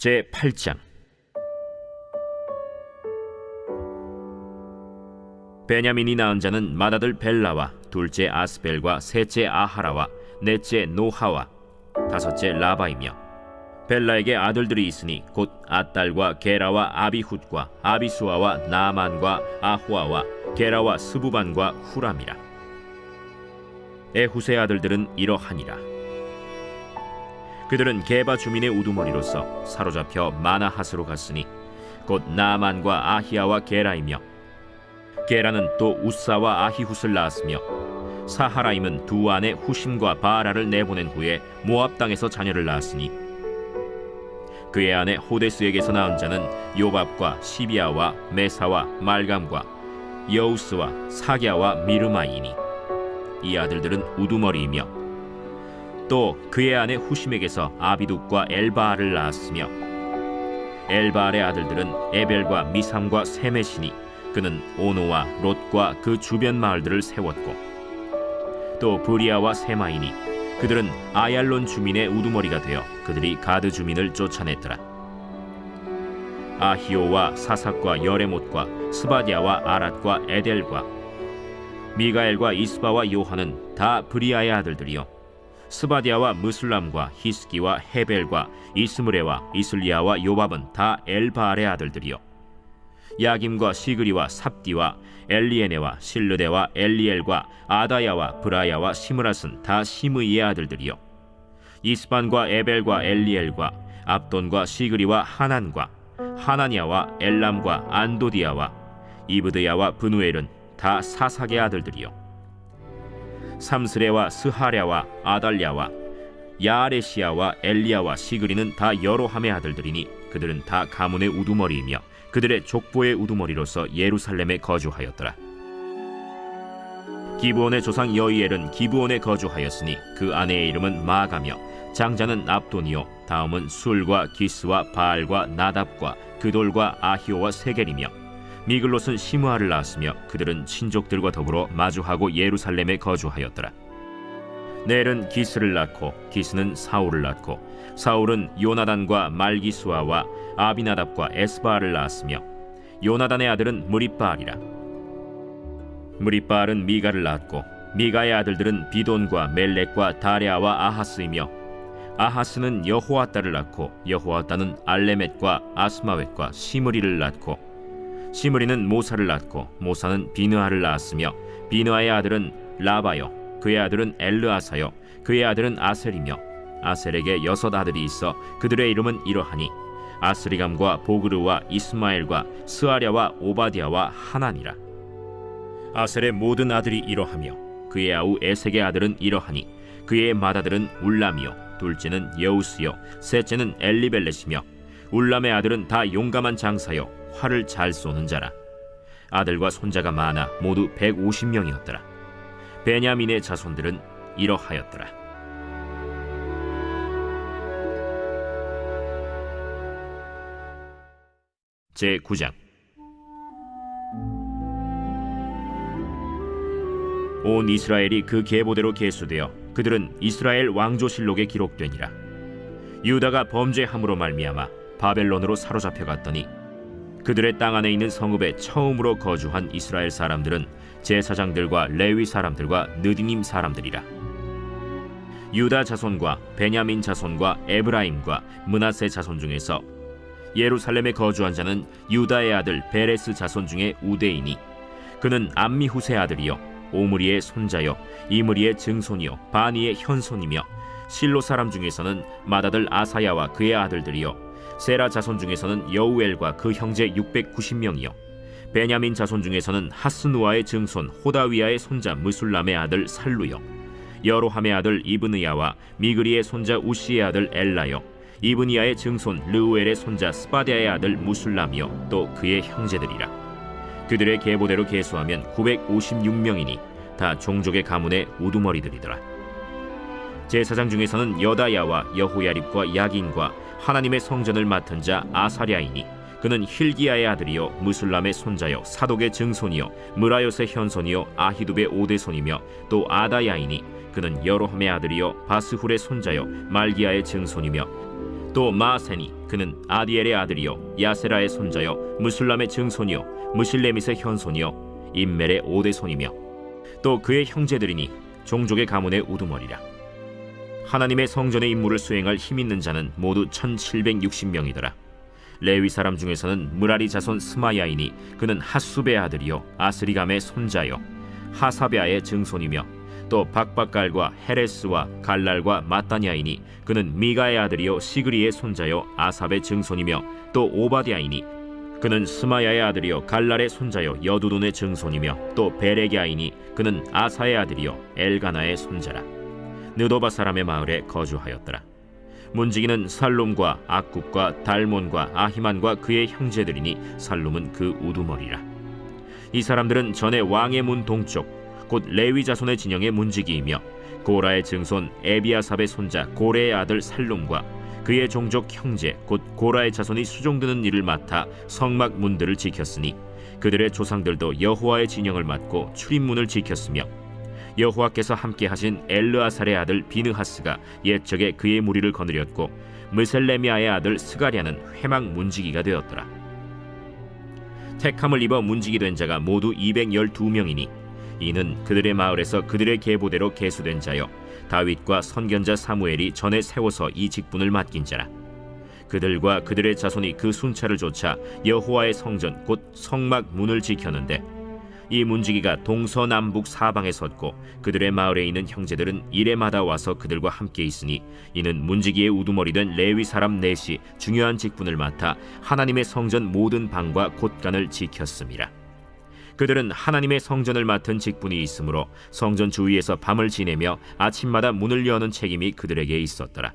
제 8장. 베냐민이 낳은 자는 맏아들 벨라와 둘째 아스벨과 셋째 아하라와 넷째 노하와 다섯째 라바이며 벨라에게 아들들이 있으니 곧 아딸과 게라와 아비훗과 아비수아와 나만과 아후아와 게라와 스부반과 후람이라. 에훗의 아들들은 이러하니라 그들은 게바 주민의 우두머리로서 사로잡혀 마나핫으로 갔으니 곧 나만과 아히야와 게라이며 게라는 또 우사와 아히훗을 낳았으며 사하라임은 두 아내 후심과 바라를 내보낸 후에 모압 땅에서 자녀를 낳았으니 그의 아내 호데스에게서 낳은 자는 요밥과 시비아와 메사와 말감과 여우스와 사갸와 미르마이니 이 아들들은 우두머리이며 또 그의 아내 후심에게서 아비둑과 엘바알을 낳았으며 엘바알의 아들들은 에벨과 미삼과 세메시니 그는 오노와 롯과 그 주변 마을들을 세웠고 또 브리아와 세마이니 그들은 아얄론 주민의 우두머리가 되어 그들이 가드 주민을 쫓아냈더라. 아히오와 사삭과 여레못과 스바디아와 아랏과 에델과 미가엘과 이스바와 요한은 다 브리아의 아들들이요 스바디아와 무슬람과 히스기와 헤벨과 이스므레와 이슬리아와 요밥은 다 엘바알의 아들들이요. 야김과 시그리와 삽디와 엘리에네와 실르데와 엘리엘과 아다야와 브라야와 시므라스는 다 시므이의 아들들이요. 이스반과 에벨과 엘리엘과 압돈과 시그리와 하난과 하나니아와 엘람과 안도디아와 이브드야와 브누엘은 다 사삭의 아들들이요 삼스레와 스하랴와 아달랴와 야아레시아와 엘리야와 시그리는 다 여로함의 아들들이니 그들은 다 가문의 우두머리이며 그들의 족보의 우두머리로서 예루살렘에 거주하였더라. 기브온의 조상 여이엘은 기브온에 거주하였으니 그 아내의 이름은 마가며 장자는 압돈이요 다음은 술과 기스와 바알과 나답과 그돌과 아히오와 세겔이며 미글롯은 시므아를 낳았으며 그들은 친족들과 더불어 마주하고 예루살렘에 거주하였더라. 넬은 기스를 낳고 기스는 사울을 낳고 사울은 요나단과 말기수아와 아비나답과 에스바알을 낳았으며 요나단의 아들은 무리바알이라 무리바알은 미가를 낳았고 미가의 아들들은 비돈과 멜렉과 다레아와 아하스이며 아하스는 여호와따를 낳고 여호와따는 알레멧과 아스마웻과 시므리를 낳고 시므리는 모사를 낳고 모사는 비느하를 낳았으며 비느하의 아들은 라바요 그의 아들은 엘르아사요 그의 아들은 아셀이며 아셀에게 여섯 아들이 있어 그들의 이름은 이러하니 아스리감과 보그르와 이스마엘과 스아랴와 오바디아와 하나니라. 아셀의 모든 아들이 이러하며 그의 아우 에색의 아들은 이러하니 그의 맏아들은 울람이요 둘째는 여우스요 셋째는 엘리벨렛이며 울람의 아들은 다 용감한 장사요 활을 잘 쏘는 자라 아들과 손자가 많아 모두 150명이었더라 베냐민의 자손들은 이러하였더라. 제 9장 온 이스라엘이 그 계보대로 계수되어 그들은 이스라엘 왕조실록에 기록되니라. 유다가 범죄함으로 말미암아 바벨론으로 사로잡혀 갔더니 그들의 땅 안에 있는 성읍에 처음으로 거주한 이스라엘 사람들은 제사장들과 레위 사람들과 느디님 사람들이라. 유다 자손과 베냐민 자손과 에브라임과 문하세 자손 중에서 예루살렘에 거주한 자는 유다의 아들 베레스 자손 중에 우데이니 그는 암미후세 아들이요 오므리의 손자요 이므리의 증손이요 바니의 현손이며 실로 사람 중에서는 맏아들 아사야와 그의 아들들이요 세라 자손 중에서는 여우엘과 그 형제 690명이요. 베냐민 자손 중에서는 하스누아의 증손 호다위아의 손자 무술람의 아들 살루요. 여로함의 아들 이브느야와 미그리의 손자 우시의 아들 엘라요. 이브니아의 증손 르우엘의 손자 스바디아의 아들 무술람이요. 또 그의 형제들이라. 그들의 계보대로 계수하면 956명이니 다 종족의 가문의 우두머리들이더라. 제사장 중에서는 여다야와 여호야립과 야긴과 하나님의 성전을 맡은 자 아사랴이니 그는 힐기야의 아들이요 무술람의 손자요 사독의 증손이요 무라요의 현손이요 아히두의 오대손이며 또 아다야이니 그는 여로함의 아들이요 바스훌의 손자요 말기야의 증손이며 또 마세니 그는 아디엘의 아들이요 야세라의 손자요 무술람의 증손이요 무실레밋의 현손이요 임멜의 오대손이며 또 그의 형제들이니 종족의 가문의 우두머리라 하나님의 성전의 임무를 수행할 힘 있는 자는 모두 1760명이더라. 레위 사람 중에서는 무라리 자손 스마야이니 그는 하수베의 아들이요 아스리감의 손자요 하사베아의 증손이며 또 박박갈과 헤레스와 갈랄과 마따냐이니 그는 미가의 아들이요 시그리의 손자요 아삽의 증손이며 또 오바디아이니 그는 스마야의 아들이요 갈랄의 손자요 여두둔의 증손이며 또 베레기아이니 그는 아사의 아들이요 엘가나의 손자라 느도바 사람의 마을에 거주하였더라. 문지기는 살롬과 악굽과 달몬과 아히만과 그의 형제들이니 살롬은 그 우두머리라. 이 사람들은 전에 왕의 문 동쪽 곧 레위 자손의 진영의 문지기이며 고라의 증손 에비아삽의 손자 고레의 아들 살룸과 그의 종족 형제 곧 고라의 자손이 수종드는 일을 맡아 성막 문들을 지켰으니 그들의 조상들도 여호와의 진영을 맡고 출입문을 지켰으며 여호와께서 함께 하신 엘르아살의 아들 비느하스가 옛적에 그의 무리를 거느렸고 무셀레미아의 아들 스가랴는 회막 문지기가 되었더라. 택함을 입어 문지기 된 자가 모두 212명이니 이는 그들의 마을에서 그들의 계보대로 계수된 자요. 다윗과 선견자 사무엘이 전에 세워서 이 직분을 맡긴 자라. 그들과 그들의 자손이 그 순찰을 쫓아 여호와의 성전 곧 성막 문을 지켰는데 이 문지기가 동서남북 사방에 섰고 그들의 마을에 있는 형제들은 이래마다 와서 그들과 함께 있으니 이는 문지기의 우두머리 된 레위 사람 넷이 중요한 직분을 맡아 하나님의 성전 모든 방과 곳간을 지켰습니다. 그들은 하나님의 성전을 맡은 직분이 있으므로 성전 주위에서 밤을 지내며 아침마다 문을 여는 책임이 그들에게 있었더라.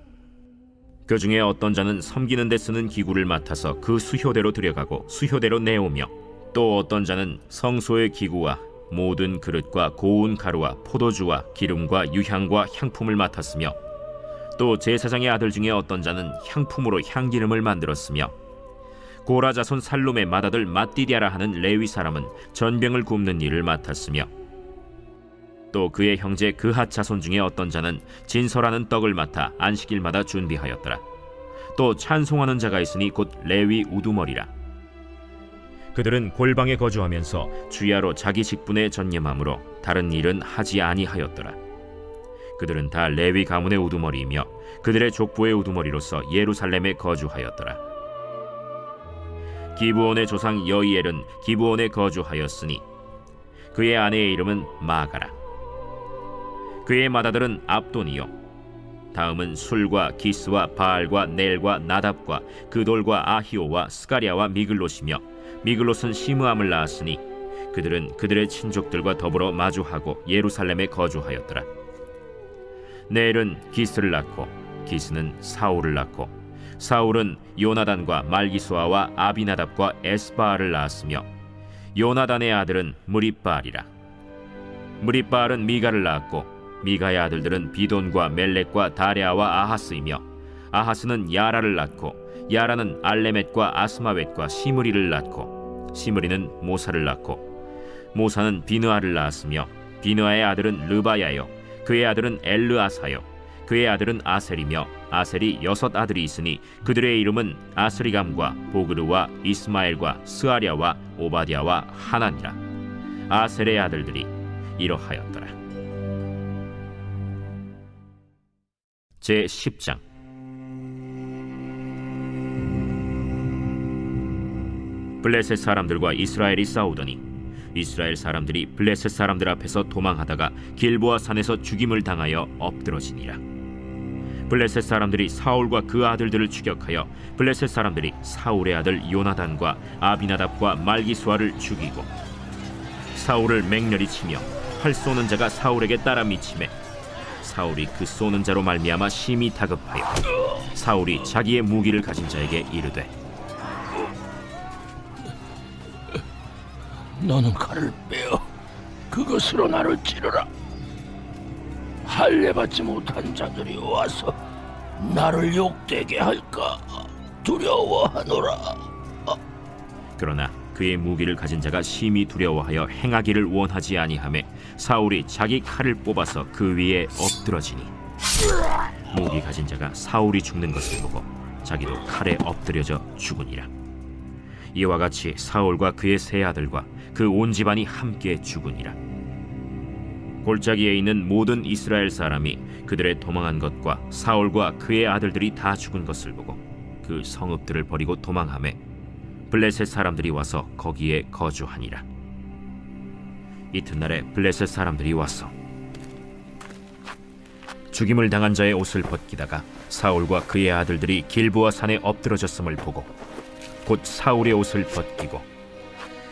그 중에 어떤 자는 섬기는 데 쓰는 기구를 맡아서 그 수효대로 들여가고 수효대로 내오며 또 어떤 자는 성소의 기구와 모든 그릇과 고운 가루와 포도주와 기름과 유향과 향품을 맡았으며 또 제사장의 아들 중에 어떤 자는 향품으로 향기름을 만들었으며 고라 자손 살롬의 맏아들 마띠디아라 하는 레위 사람은 전병을 굽는 일을 맡았으며 또 그의 형제 그핫 자손 중에 어떤 자는 진설하는 떡을 맡아 안식일마다 준비하였더라. 또 찬송하는 자가 있으니 곧 레위 우두머리라. 그들은 골방에 거주하면서 주야로 자기 직분에 전념함으로 다른 일은 하지 아니하였더라. 그들은 다 레위 가문의 우두머리이며 그들의 족보의 우두머리로서 예루살렘에 거주하였더라. 기브온의 조상 여이엘은 기브온에 거주하였으니 그의 아내의 이름은 마가라. 그의 맏아들은 압돈이요. 다음은 술과 기스와 바알과 넬과 나답과 그돌과 아히오와 스가리아와 미글롯이며 미글롯은 시므함을 낳았으니 그들은 그들의 친족들과 더불어 마주하고 예루살렘에 거주하였더라. 넬은 기스를 낳고 기스는 사울을 낳고 사울은 요나단과 말기수아와 아비나답과 에스바알을 낳았으며 요나단의 아들은 무리바알이라. 무리바알은 미가를 낳았고 미가의 아들들은 비돈과 멜렉과 다레아와 아하스이며 아하스는 야라를 낳고 야라는 알레멧과 아스마웻과 시므리를 낳고 시므리는 모사를 낳고 모사는 비느아를 낳았으며 비느아의 아들은 르바야요 그의 아들은 엘르아사요 그의 아들은 아셀이며 아셀이 여섯 아들이 있으니 그들의 이름은 아스리감과 보그르와 이스마엘과 스아랴와 오바디아와 하나니라. 아셀의 아들들이 이러하였더라. 제 10장 블레셋 사람들과 이스라엘이 싸우더니 이스라엘 사람들이 블레셋 사람들 앞에서 도망하다가 길보아 산에서 죽임을 당하여 엎드러지니라. 블레셋 사람들이 사울과 그 아들들을 추격하여 블레셋 사람들이 사울의 아들 요나단과 아비나답과 말기수아를 죽이고 사울을 맹렬히 치며 활 쏘는 자가 사울에게 따라 미치매 사울이 그 쏘는 자로 말미암아 심히 다급하여 사울이 자기의 무기를 가진 자에게 이르되 너는 칼을 빼어 그것으로 나를 찌르라. 할례 받지 못한 자들이 와서 나를 욕되게 할까 두려워하노라. 그러나 그의 무기를 가진 자가 심히 두려워하여 행하기를 원하지 아니하매 사울이 자기 칼을 뽑아서 그 위에 엎드러지니 무기 가진 자가 사울이 죽는 것을 보고 자기도 칼에 엎드려져 죽으니라. 이와 같이 사울과 그의 세 아들과 그 온 집안이 함께 죽으니라. 골짜기에 있는 모든 이스라엘 사람이 그들의 도망한 것과 사울과 그의 아들들이 다 죽은 것을 보고 그 성읍들을 버리고 도망함에 블레셋 사람들이 와서 거기에 거주하니라. 이튿날에 블레셋 사람들이 와서 죽임을 당한 자의 옷을 벗기다가 사울과 그의 아들들이 길보아 산에 엎드러졌음을 보고 곧 사울의 옷을 벗기고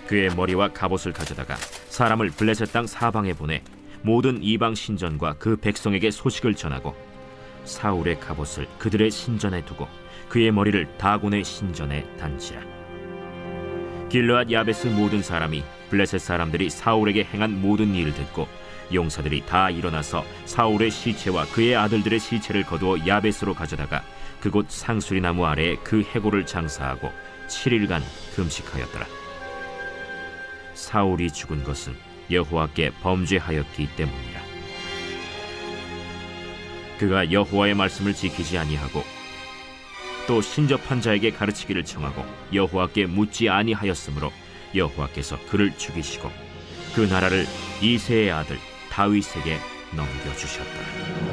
그의 머리와 갑옷을 가져다가 사람을 블레셋 땅 사방에 보내 모든 이방 신전과 그 백성에게 소식을 전하고 사울의 갑옷을 그들의 신전에 두고 그의 머리를 다곤의 신전에 단치라. 길르앗 야베스 모든 사람이 블레셋 사람들이 사울에게 행한 모든 일을 듣고 용사들이 다 일어나서 사울의 시체와 그의 아들들의 시체를 거두어 야베스로 가져다가 그곳 상수리 나무 아래에 그 해골을 장사하고 7일간 금식하였더라. 사울이 죽은 것은 여호와께 범죄하였기 때문이라. 그가 여호와의 말씀을 지키지 아니하고 또 신접한 자에게 가르치기를 청하고 여호와께 묻지 아니하였으므로 여호와께서 그를 죽이시고 그 나라를 이세의 아들 다윗에게 넘겨주셨더라.